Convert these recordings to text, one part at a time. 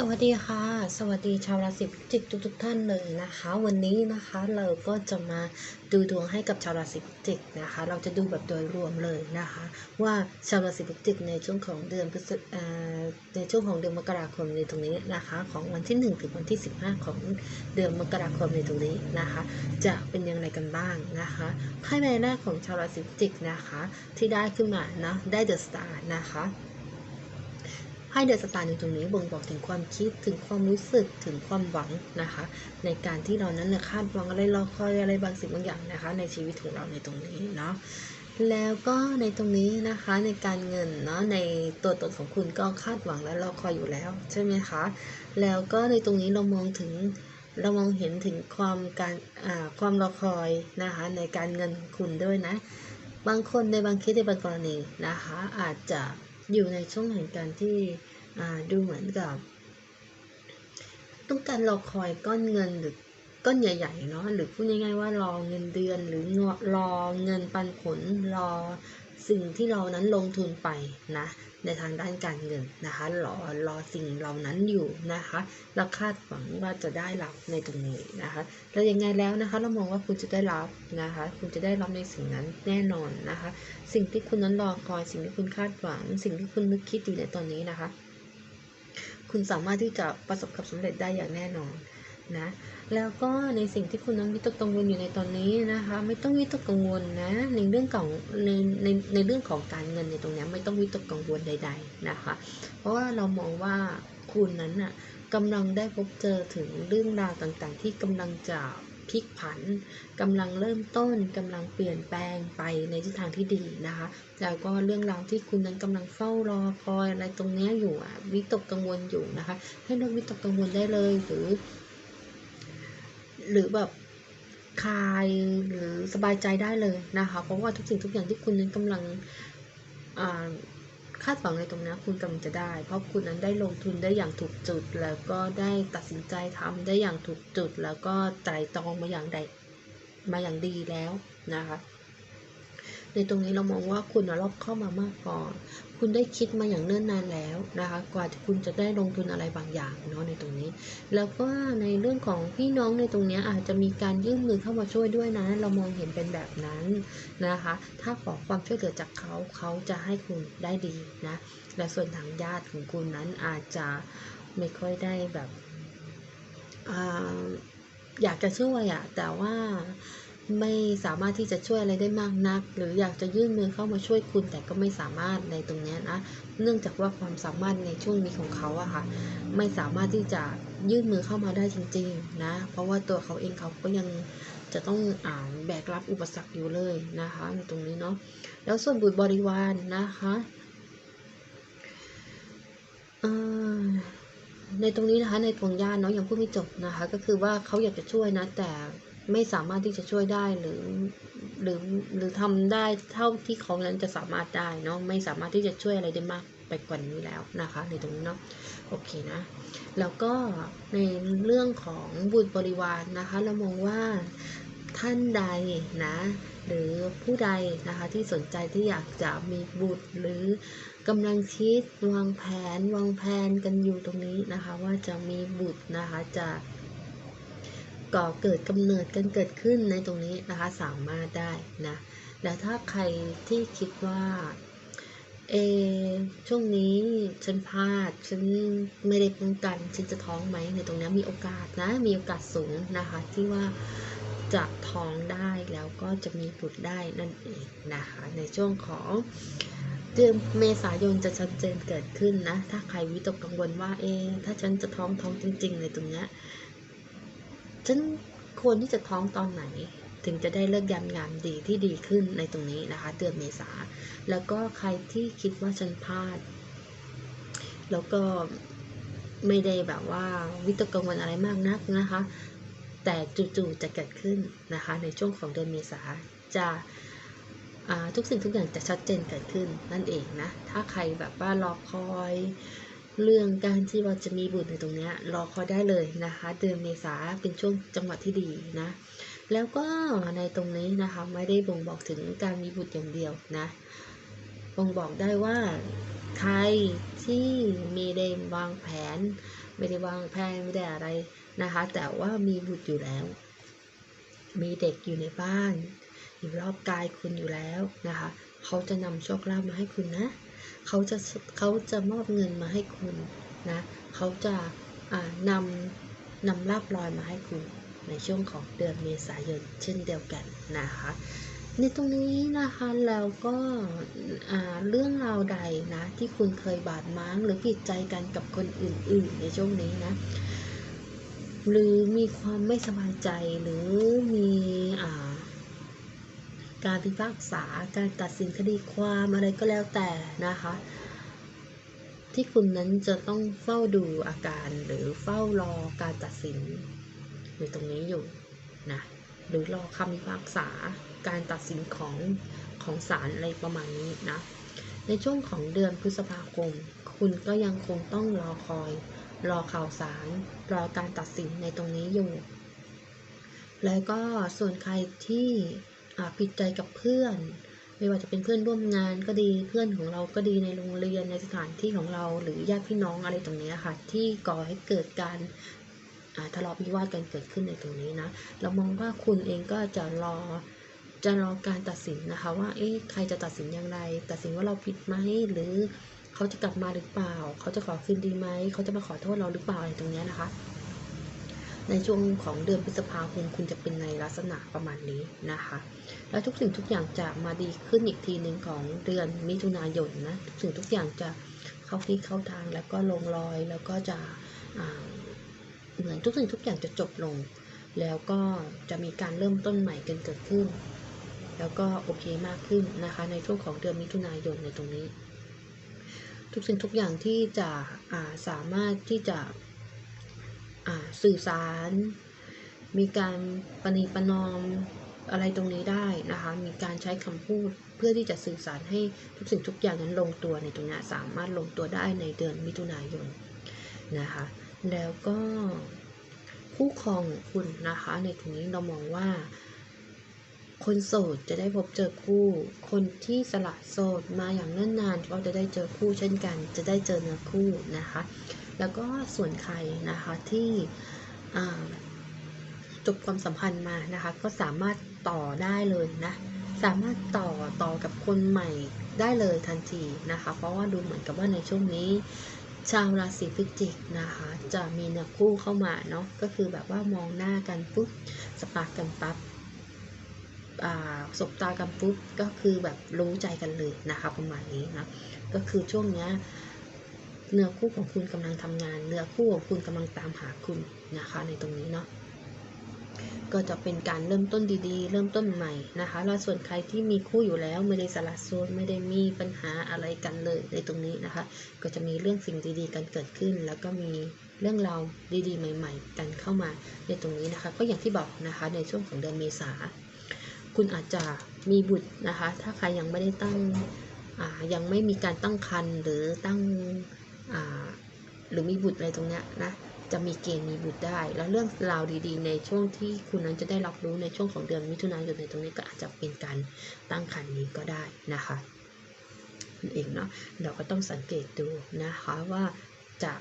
สวัสดีค่ะ สวัสดีชาวราศีพิจิกทุกๆท่านเลยนะคะ วันนี้นะคะเราก็จะมาดูดวงให้กับชาวราศีพิจิกนะคะ เราจะดูแบบโดยรวมเลยนะคะ ว่าชาวราศีพิจิกในช่วงของเดือนพฤศเอ่อในช่วงของเดือนมกราคมในตรงนี้นะคะ ของวันที่ 1 ถึงวันที่ 15 ของเดือนมกราคมในตรงนี้นะคะ จะเป็นอย่างไรกันบ้างนะคะไพ่ใบแรกของชาวราศีพิจิกนะคะ ที่ได้ขึ้นมานะได้เดอะสตาร์นะคะ ไพ่เดอะสตาร์ในตรงนี้บ่งบอกถึงความคิดถึงความรู้สึกถึงความหวังนะคะ ในการที่เรานั้นเนี่ยคาดหวังอะไรรอคอยอะไรบางสิ่งบางอย่างนะคะ ในชีวิตของเราในตรงนี้เนาะแล้วก็ในตรงนี้นะคะในการเงินเนาะในตัวตนของคุณก็คาดหวังและรอคอยอยู่แล้วใช่ไหมคะแล้วก็ในตรงนี้เรามองถึงเรามองเห็นถึงความการอ่าความรอคอยนะคะในการเงินของคุณด้วยนะ บางคนในบางเคสในบางกรณีนะคะอาจจะ อยู่ในช่วงแห่งการที่ดูเหมือนกับ ต้องการรอคอยก้อนเงินหรือก้อนใหญ่ๆเนาะหรือพูดง่ายๆว่ารอเงินเดือนหรือรอเงินปันผลรอ สิ่งที่เรานั้นลงทุนไปนะในทางด้านการเงินนะคะรอรอสิ่งเหล่านั้นอยู่นะคะเราคาดหวังว่าจะได้รับในตรงนี้นะคะแล้วยังไงแล้วนะคะ เรามองว่าคุณจะได้รับนะคะ คุณจะได้รับในสิ่งนั้นแน่นอนนะคะ สิ่งที่คุณนั้นรอคอยสิ่งที่คุณคาดหวัง สิ่งที่คุณนึกคิดอยู่ในตอนนี้นะคะ คุณสามารถที่จะประสบความสำเร็จได้อย่างแน่นอน นะแล้วก็ในสิ่งที่คุณนั้นวิตกกังวลอยู่ในตอนนี้นะคะ ไม่ต้องวิตกกังวลนะในเรื่องของในในในเรื่องของการเงินในตรงเนี้ยไม่ต้องวิตกกังวลใด ๆนะคะ เพราะว่าเรามองว่าคุณนั้นน่ะกำลังได้พบเจอถึงเรื่องราวต่างๆ ที่กำลังจะพลิกผันกำลังเริ่มต้นกำลังเปลี่ยนแปลงไปในทิศทางที่ดีนะคะแล้วก็เรื่องราวที่คุณนั้นกำลังเฝ้ารอคอยอะไรตรงเนี้ยอยู่อะวิตกกังวลอยู่นะคะ ให้เลิกวิตกกังวลได้เลยหรือ หรือแบบคลายหรือสบายใจได้เลยนะคะ เพราะว่าทุกสิ่งทุกอย่างที่คุณนั้นกำลังคาดหวังในตรงนี้คุณกำลังจะได้ เพราะคุณนั้นได้ลงทุนได้อย่างถูกจุด แล้วก็ได้ตัดสินใจทำได้อย่างถูกจุด แล้วก็ไตร่ตรองมาอย่างใดมาอย่างดีแล้วนะคะ ในตรงนี้เรามองว่าคุณรอบเข้ามามากพอน คุณได้คิดมาอย่างเนิ่นนานแล้วนะคะ กว่าคุณจะได้ลงทุนอะไรบางอย่างเนาะในตรงนี้ แล้วก็ในเรื่องของพี่น้องในตรงนี้อาจจะมีการยื่นมือเข้ามาช่วยด้วยนะ เรามองเห็นเป็นแบบนั้นนะคะ ถ้าขอความช่วยเหลือจากเขาเขาจะให้คุณได้ดีนะ และส่วนทางญาติของคุณนั้นอาจจะไม่ค่อยได้แบบออยากจะช่วยอะแต่ว่า ไม่สามารถที่จะช่วยอะไรได้มากนัก หรืออยากจะยื่นมือเข้ามาช่วยคุณแต่ก็ไม่สามารถในตรงนี้นะเนื่องจากว่าความสามารถในช่วงนี้ของเขาอะค่ะ ไม่สามารถที่จะยื่นมือเข้ามาได้จริง ๆ นะ เพราะว่าตัวเขาเองเขาก็ยังจะต้องอ่าแบกรับอุปสรรคอยู่เลยนะคะในตรงนี้เนาะแล้วส่วนบุตรบริวารนนะคะในตรงนี้นะคะในตรงญาเนาะยังพูดไม่จบนะคะ ก็คือว่าเขาอยากจะช่วยนะแต่ ไม่สามารถที่จะช่วยได้หรือหรือหรือทำได้เท่าที่เขานั้นจะสามารถได้เนาะไม่สามารถที่จะช่วยอะไรได้มากไปกว่านี้แล้วนะคะในตรงนี้เนาะโอเคนะแล้วก็ในเรื่องของบุตรบริวารนะคะ เรามองว่าท่านใดนะหรือผู้ใดนะคะที่สนใจที่อยากจะมีบุตรหรือกำลังคิดวางแผนวางแผนกันอยู่ตรงนี้นะคะ ว่าจะมีบุตรนะคะจะ ก่อเกิดกำเนิดกันเกิดขึ้นในตรงนี้นะคะสามารถได้นะแล้วถ้าใครที่คิดว่าเอช่วงนี้ฉันพลาดฉันไม่ได้ป้องกันฉันจะท้องไหมในตรงนี้มีโอกาสนะมีโอกาสสูงนะคะที่ว่าจะท้องได้แล้วก็จะมีบุตรได้นั่นเองนะคะในช่วงของเดือนเมษายนจะชัดเจนเกิดขึ้นนะถ้าใครวิตกกังวลว่าเอถ้าฉันจะท้องท้องจริง ๆ ในตรงนี้ ฉันควรที่จะท้องตอนไหน ถึงจะได้เลิกยามงามดีที่ดีขึ้นในตรงนี้นะคะ เดือนเมษา แล้วก็ใครที่คิดว่าฉันพลาด แล้วก็ไม่ได้แบบว่าวิตกกังวลอะไรมากนักนะคะ แต่จู่ๆจะเกิดขึ้นนะคะ ในช่วงของเดือนเมษาจะาทุกสิ่งทุกอย่างจะชัดเจนเกิดขึ้นนั่นเองนะ ถ้าใครแบบว่ารอคอย เรื่องการที่เราจะมีบุตรในตรงนี้รอคอยได้เลยนะคะ เดือนเมษาเป็นช่วงจังหวะที่ดีนะ แล้วก็ในตรงนี้นะคะไม่ได้บ่งบอกถึงการมีบุตรอย่างเดียวนะบ่งบอกได้ว่าใครที่ม่ได้วางแผน ไม่ได้วางแผนไม่ได้อะไรนะคะ แต่ว่ามีบุตรอยู่แล้ว มีเด็กอยู่ในบ้าน อยู่รอบกายคุณอยู่แล้วนะคะ เขาจะนำโชคลาภมาให้คุณนะ เขาจะเขาจะมอบเงินมาให้คุณนะ เขาจะอ่านำนำลาบลอยมาให้คุณในช่วงของเดือนเมษายนเช่นเดียวกันนะคะ ในตรงนี้นะคะแล้วก็เรื่องราวใดนะที่คุณเคยบาดหมางหรือผิดใจกันกับคนอื่น ๆ ในช่วงนี้นะหรือมีความไม่สบายใจหรือมีอ่า การพิพากษา การตัดสินคดีความอะไรก็แล้วแต่นะคะ ที่คุณนั้นจะต้องเฝ้าดูอาการหรือเฝ้ารอการตัดสิน อยู่ตรงนี้อยู่นะหรือรอคำพิพากษาการตัดสินของของศาลอะไรประมาณนี้นะในช่วงของเดือนพฤษภาคม คุณก็ยังคงต้องรอคอย รอข่าวสาร รอการตัดสินในตรงนี้อยู่ แล้วก็ส่วนใครที่ ผิดใจกับเพื่อน ไม่ว่าจะเป็นเพื่อนร่วมงานก็ดีเพื่อนของเราก็ดีในโรงเรียนในสถานที่ของเรา หรือญาติพี่น้องอะไรตรงนี้ค่ะ ที่ก่อให้เกิดการอ่าทะเลาะวิวาทกันเกิดขึ้นในตรงนี้นะ เรามองว่าคุณเองก็จะรอจะรอการตัดสินนะคะว่าเอ๊ะใครจะตัดสินอย่างไร ตัดสินว่าเราผิดไหมหรือเขาจะกลับมาหรือเปล่า เขาจะขอคืนดีไหมเขาจะมาขอโทษเราหรือเปล่าอะไรตรงนี้นะคะ ในช่วงของเดือนพฤษภาคมคุณจะเป็นในลักษณะประมาณนี้นะคะ แล้วทุกสิ่งทุกอย่างจะมาดีขึ้นอีกทีหนึ่งของเดือนมิถุนายนนะทุกสิ่งทุกอย่างจะเข้าที่เข้าทางแล้วก็ลงรอยแล้วก็จะเหมือนทุกสิ่งทุกอย่างจะจบลง แล้วก็จะมีการเริ่มต้นใหม่กันเกิดขึ้น แล้วก็โอเคมากขึ้นนะคะในช่วงของเดือนมิถุนายนในตรงนี้ ทุกสิ่งทุกอย่างที่จะาสามารถที่จะ สื่อสาร มีการปณีประนอมอะไรตรงนี้ได้นะคะ มีการใช้คำพูดเพื่อที่จะสื่อสารให้ทุกสิ่งทุกอย่างนั้นลงตัวในตรงนี้สามารถลงตัวได้ในเดือนมิถุนายนนะคะ แล้วก็คู่ครองของคุณนะคะ ในตรงนี้เรามองว่า คนโสดจะได้พบเจอคู่ คนที่สละโสดมาอย่างเนิ่นนานก็จะได้เจอคู่เช่นกัน จะได้เจอเนื้อคู่นะคะ แล้วก็ส่วนใครนะคะที่จบความสัมพันธ์มานะคะก็สามารถต่อได้เลยนะสามารถต่อต่อกับคนใหม่ได้เลยทันทีนะคะ เพราะว่าดูเหมือนกับว่าในช่วงนี้ ชาวราศีพฤศจิกนะคะ จะมีเนื้อคู่เข้ามาเนาะก็คือแบบว่ามองหน้ากันปุ๊บสปาร์กกันปั๊บอ่าสบตากันปุ๊บก็คือแบบรู้ใจกันเลยนะคะประมาณนี้นะก็คือช่วงเนี้ย เนื้อคู่ของคุณกำลังทำงาน เนื้อคู่ของคุณกำลังตามหาคุณนะคะ ในตรงนี้เนาะก็จะเป็นการเริ่มต้นดีๆ เริ่มต้นใหม่นะคะ แล้วส่วนใครที่มีคู่อยู่แล้วไม่ได้สละโสดไม่ได้มีปัญหาอะไรกันเลยในตรงนี้นะคะ ก็จะมีเรื่องสิ่งดีๆ กันเกิดขึ้น แล้วก็มีเรื่องราวดีๆ ใหม่ ๆ กันเข้ามาในตรงนี้นะคะ ก็อย่างที่บอกนะคะในช่วงของเดือนเมษาคุณอาจจะมีบุตรนะคะ ถ้าใครยังไม่ได้ตั้งยังไม่มีการตั้งครรภ์หรือตั้ง หรือมีบุตรอะไรตรงเนี้ยนะจะมีเกณฑ์มีบุตรได้ แล้วเรื่องราวดีๆ ในช่วงที่คุณนั้นจะได้รับรู้ในช่วงของเดือนมิถุนายนในตรงนี้ก็อาจจะเป็นการตั้งครรภ์นี้ก็ได้นะคะนั่นเองเนาะเราก็ต้องสังเกตดูนะคะว่าจะ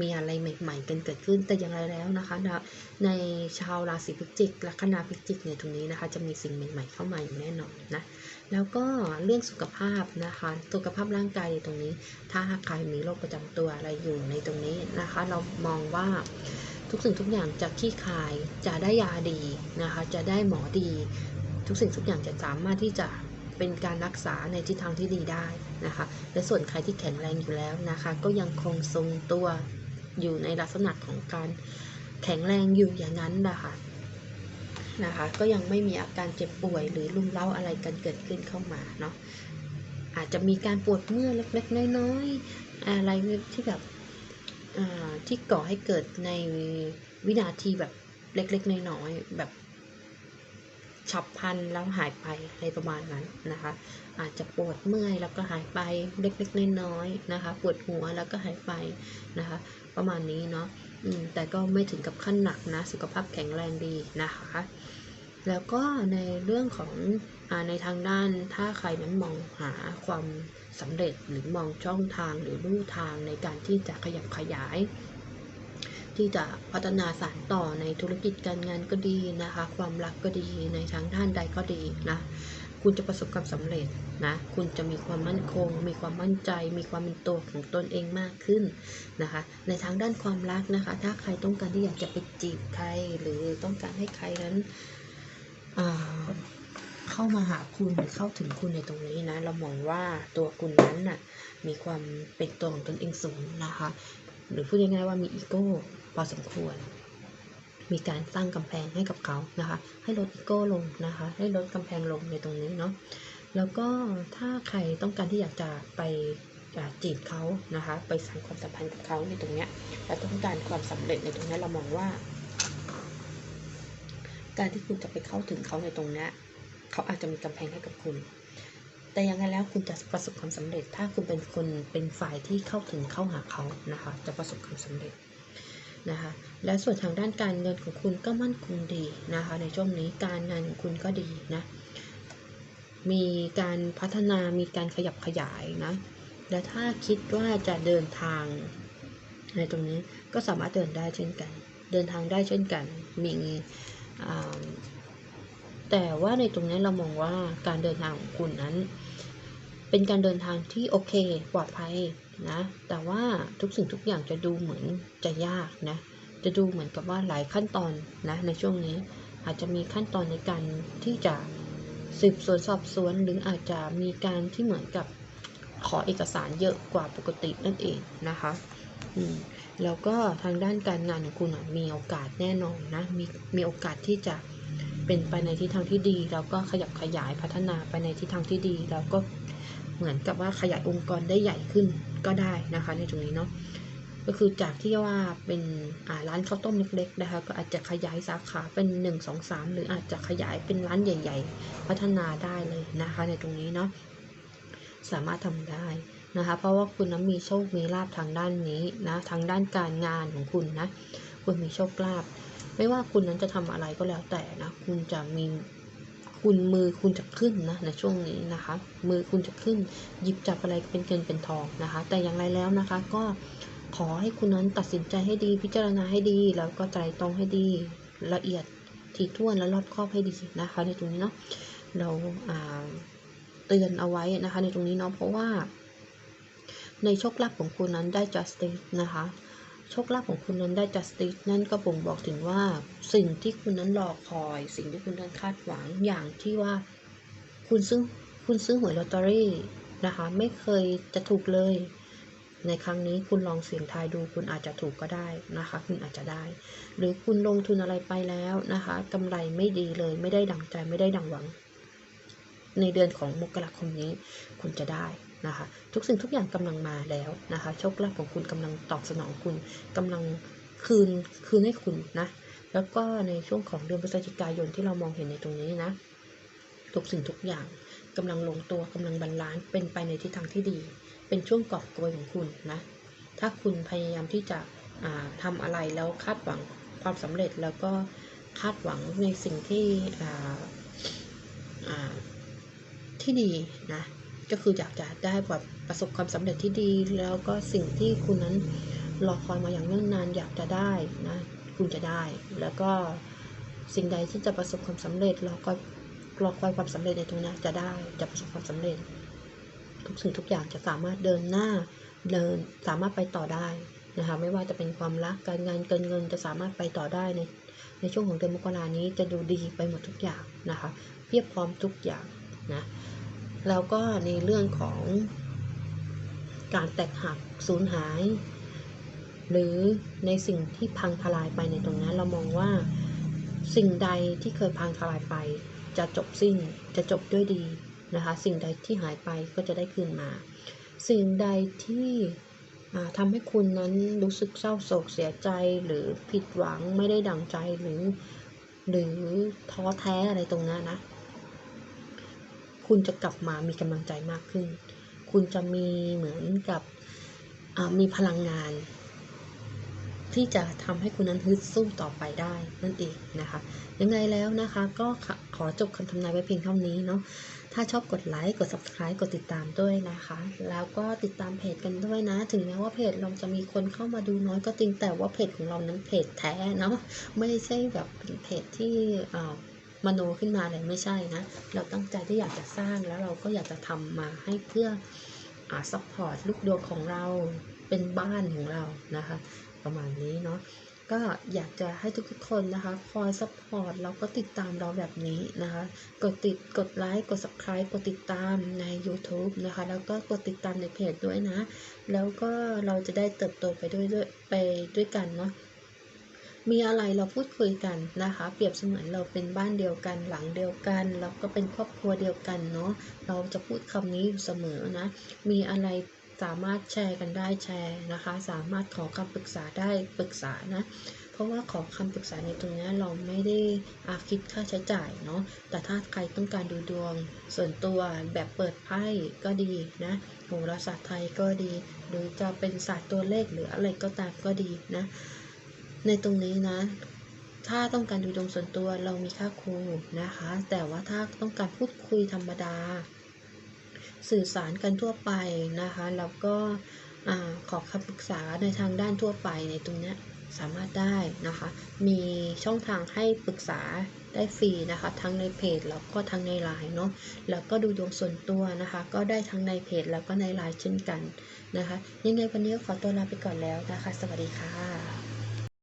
มีอะไรใหม่ ๆ กันเกิดขึ้นแต่อย่างไรแล้วนะคะ ในชาวราศีพฤศจิกลัคนาพฤศจิกในตรงนี้นะคะ จะมีสิ่งใหม่ ๆ เข้ามาอย่างแน่นอนนะแล้วก็เรื่องสุขภาพนะคะ สุขภาพร่างกายในตรงนี้ ถ้าใครมีโรคประจำตัวอะไรอยู่ในตรงนี้นะคะ เรามองว่าทุกสิ่งทุกอย่างจะคลี่คลายจะได้ยาดีนะคะ จะได้หมอดี ทุกสิ่งทุกอย่างจะสามารถที่จะเป็นการรักษาในทิศทางที่ดีได้นะคะ และส่วนใครที่แข็งแรงอยู่แล้วนะคะ ก็ยังคงทรงตัว อยู่ในลักษณะของการแข็งแรงอยู่อย่างนั้นนะคะนะคะ ก็ยังไม่มีอาการเจ็บป่วยหรือรุมเร้าอะไรกันเกิดขึ้นเข้ามาเนาะอาจจะมีการปวดเมื่อยเล็กๆน้อยๆอะไรที่แบบที่ก่อให้เกิดในวินาทีแบบเล็กๆน้อยๆแบบ ฉับพลันแล้วหายไปอะไรประมาณนั้นนะคะ อาจจะปวดเมื่อยแล้วก็หายไปเล็กๆน้อยๆนะคะ ปวดหัวแล้วก็หายไปนะคะ ประมาณนี้เนาะแต่ก็ไม่ถึงกับขั้นหนักนะ สุขภาพแข็งแรงดีนะคะ แล้วก็ในเรื่องของอในทางด้านถ้าใครนั้นมองหาความสำเร็จหรือมองช่องทางหรือรูทางในการที่จะขยับขยาย ที่จะพัฒนาสารต่อในธุรกิจการงานก็ดีนะคะ ความรักก็ดีในทางด้านใดก็ดีนะคุณจะประสบความสำเร็จนะ คุณจะมีความมั่นคง มีความมั่นใจ มีความเป็นตัวของตนเองมากขึ้นนะคะ ในทางด้านความรักนะคะ ถ้าใครต้องการที่อยากจะไปจีบใคร หรือต้องการให้ใครนั้นเข้ามาหาคุณเข้าถึงคุณในตรงนี้นะ เรามองว่าตัวคุณนั้นน่ะมีความเป็นตัวของตนเองสูงนะคะ หรือพูดง่ายๆว่ามีอีโก้ อสมควร มีการสร้างกำแพงให้กับเขานะคะ ให้ลดอีโก้ลงนะคะ ให้ลดกำแพงลงในตรงนี้เนาะ แล้วก็ถ้าใครต้องการที่อยากจะไปจีบเขานะคะ ไปสร้างความสัมพันธ์กับเขาในตรงเนี้ยและต้องการความสำเร็จในตรงนี้เรามองว่า การที่คุณจะไปเข้าถึงเขาในตรงเนี้ยเขาอาจจะมีกำแพงให้กับคุณ แต่ยังไงแล้วคุณจะประสบความสำเร็จ ถ้าคุณเป็นคนเป็นฝ่ายที่เข้าถึงเข้าหาเขานะคะ จะประสบความสำเร็จ นะคะ และส่วนทางด้านการเงินของคุณก็มั่นคงดีนะคะ ในช่วงนี้การงานของคุณก็ดีนะ มีการพัฒนา มีการขยับขยายนะ และถ้าคิดว่าจะเดินทางในตรงนี้ก็สามารถเดินได้เช่นกัน เดินทางได้เช่นกัน มีแต่ว่าในตรงนี้เรามองว่าการเดินทางของคุณนั้น เป็นการเดินทางที่โอเค ปลอดภัยนะ แต่ว่าทุกสิ่งทุกอย่างจะดูเหมือนจะยากนะ จะดูเหมือนกับว่าหลายขั้นตอนนะในช่วงนี้ อาจจะมีขั้นตอนในการที่จะสืบสวนสอบสวนหรืออาจจะมีการที่เหมือนกับขอเอกสารเยอะกว่าปกตินั่นเองนะคะอืมแล้วก็ทางด้านการงานของคุณมีโอกาสแน่นอนนะ มีมีโอกาสที่จะ เป็นไปในทิศทางที่ดี แล้วก็ขยับขยายพัฒนาไปในทิศทางที่ดี แล้วก็เหมือนกับว่าขยายองค์กรได้ใหญ่ขึ้นก็ได้นะคะ ในตรงนี้เนาะก็คือจากที่ว่าเป็นร้านข้าวต้มเล็กๆนะคะ ก็อาจจะขยายสาขาเป็น 1 2 3 หรืออาจจะขยายเป็นร้านใหญ่ ๆ พัฒนาได้เลยนะคะ ในตรงนี้เนาะสามารถทำได้นะคะ เพราะว่าคุณนั้นมีโชคมีลาภทางด้านนี้นะทางด้านการงานของคุณนะคุณมีโชคลาภ ไม่ว่าคุณนั้นจะทำอะไรก็แล้วแต่นะ คุณจะมีคุณมือคุณจะขึ้นนะในช่วงนี้นะคะ มือคุณจะขึ้น หยิบจับอะไรเป็นเงินเป็นทองนะคะ แต่อย่างไรแล้วนะคะก็ขอให้คุณนั้นตัดสินใจให้ดีพิจารณาให้ดี แล้วก็ใจตรงให้ดีละเอียดถี่ถ้วนและรอบคอบให้ดีนะคะ ในตรงนี้เนาะเราอ่าเตือนเอาไว้นะคะ ในตรงนี้เนาะเพราะว่า ในโชคลาภของคุณนั้นได้ justice นะคะ โชคลาภของคุณนั้นได้ justice นั่นก็บ่งบอกถึงว่าสิ่งที่คุณนั้นรอคอย สิ่งที่คุณนั้นคาดหวังอย่างที่ว่า คุณซื้อคุณซื้อหวยลอตเตอรี่นะคะ ไม่เคยจะถูกเลย ในครั้งนี้คุณลองเสี่ยงทายดู คุณอาจจะถูกก็ได้นะคะ คุณอาจจะได้ หรือคุณลงทุนอะไรไปแล้วนะคะกำไรไม่ดีเลย ไม่ได้ดังใจไม่ได้ดังหวัง ในเดือนของมกราคมนี้ คุณจะได้ นะคะ ทุกสิ่งทุกอย่างกำลังมาแล้วนะคะโชคลาภของคุณกำลังตอบสนองคุณกำลังคืนคืนให้คุณนะ แล้วก็ในช่วงของเดือนพฤศจิกายนที่เรามองเห็นในตรงนี้นะ ทุกสิ่งทุกอย่างกำลังลงตัวกำลังบรรลานเป็นไปในทิศทางที่ดี เป็นช่วงกอบโกยของคุณนะ ถ้าคุณพยายามที่จะอ่าทำอะไรแล้วคาดหวังความสำเร็จแล้วก็คาดหวังในสิ่งที่ที่ดีนะ ก็คืออยากจะได้แบบประสบความสำเร็จที่ดี แล้วก็สิ่งที่คุณนั้นรอคอยมาอย่างเนิ่นนานอยากจะได้นะ คุณจะได้ แล้วก็สิ่งใดที่จะประสบความสำเร็จรอก็รอคอยความสำเร็จในตรงนั้นจะได้จะประสบความสำเร็จ ทุกสิ่งทุกอย่างจะสามารถเดินหน้าเดินสามารถไปต่อได้นะคะไม่ว่าจะเป็นความรักการงานเการเงินจะสามารถไปต่อได้ในในช่วงของเดือนมกรานี้จะดูดีไปหมดทุกอย่างนะคะเพียบพร้อมทุกอย่างนะ แล้วก็ในเรื่องของการแตกหักสูญหาย หรือในสิ่งที่พังทลายไปในตรงนั้นเรามองว่าสิ่งใดที่เคยพังทลายไป จะจบสิ้นจะจบด้วยดีนะคะ สิ่งใดที่หายไปก็จะได้คืนมา สิ่งใดที่ทำให้คุณนั้นรู้สึกเศร้าโศกเสียใจหรือผิดหวังไม่ได้ดังใจหรือ หรือท้อแท้อะไรตรงนั้นนะ คุณจะกลับมามีกำลังใจมากขึ้น คุณจะมีเหมือนกับมีพลังงาน ที่จะทำให้คุณนั้นฮึดสู้ต่อไปได้นั่นเองนะคะ ยังไงแล้วนะคะ ก็ขอจบคำทำนายไว้เพียงเท่านี้เนาะถ้าชอบกดไลค์กด subscribe กดติดตามด้วยนะคะ แล้วก็ติดตามเพจกันด้วยนะ ถึงแม้ว่าเพจเราจะมีคนเข้ามาดูน้อยก็จริงแต่ว่าเพจของเรานั้นเพจแท้เนาะไม่ใช่แบบเป็นเพจที่ มโนขึ้นมาเลยไม่ใช่นะเราตั้งใจที่อยากจะสร้างแล้วเราก็อยากจะทำมาให้เพื่ออาซัพพอร์ตลูกดวงของเราเป็นบ้านของเรานะคะ ประมาณนี้เนาะก็อยากจะให้ทุกๆคนนะคะคอยซัพพอร์ตแล้วก็ติดตามเราแบบนี้นะคะ กดติดกดไลค์กด subscribe กดติดตามใน YouTube นะคะ แล้วก็กดติดตามในเพจด้วยนะ แล้วก็เราจะได้เติบโตไปด้วยด้วยไปด้วยกันเนาะ มีอะไรเราพูดคุยกันนะคะ เปรียบเสมือนเราเป็นบ้านเดียวกันหลังเดียวกันแล้วก็เป็นครอบครัวเดียวกันเนาะเราจะพูดคำนี้อยู่เสมอนะ มีอะไรสามารถแชร์กันได้แชร์นะคะ สามารถขอคำปรึกษาได้ปรึกษานะ เพราะว่าขอคำปรึกษาในตรงนี้เราไม่ได้อาคิดค่าใช้จ่ายเนาะแต่ถ้าใครต้องการดูดวงส่วนตัวแบบเปิดไพ่ก็ดีนะโหราศาสตร์ไทยก็ดี หรือจะเป็นศาสตร์ตัวเลขหรืออะไรก็ตามก็ดีนะ ในตรงนี้นะถ้าต้องการดูดวงส่วนตัวเรามีค่าครูนะคะ แต่ว่าถ้าต้องการพูดคุยธรรมดา สื่อสารกันทั่วไปนะคะแล้วก็ขอคำปรึกษาในทางด้านทั่วไปในตรงนี้สามารถได้นะคะ มีช่องทางให้ปรึกษาได้ฟรีนะคะ ทั้งในเพจแล้วก็ทั้งในไลน์เนาะแล้วก็ดูดวงส่วนตัวนะคะ ก็ได้ทั้งในเพจแล้วก็ในไลน์เช่นกันนะคะ ยังไงวันนี้ขอตัวลาไปก่อนแล้วนะคะ สวัสดีค่ะ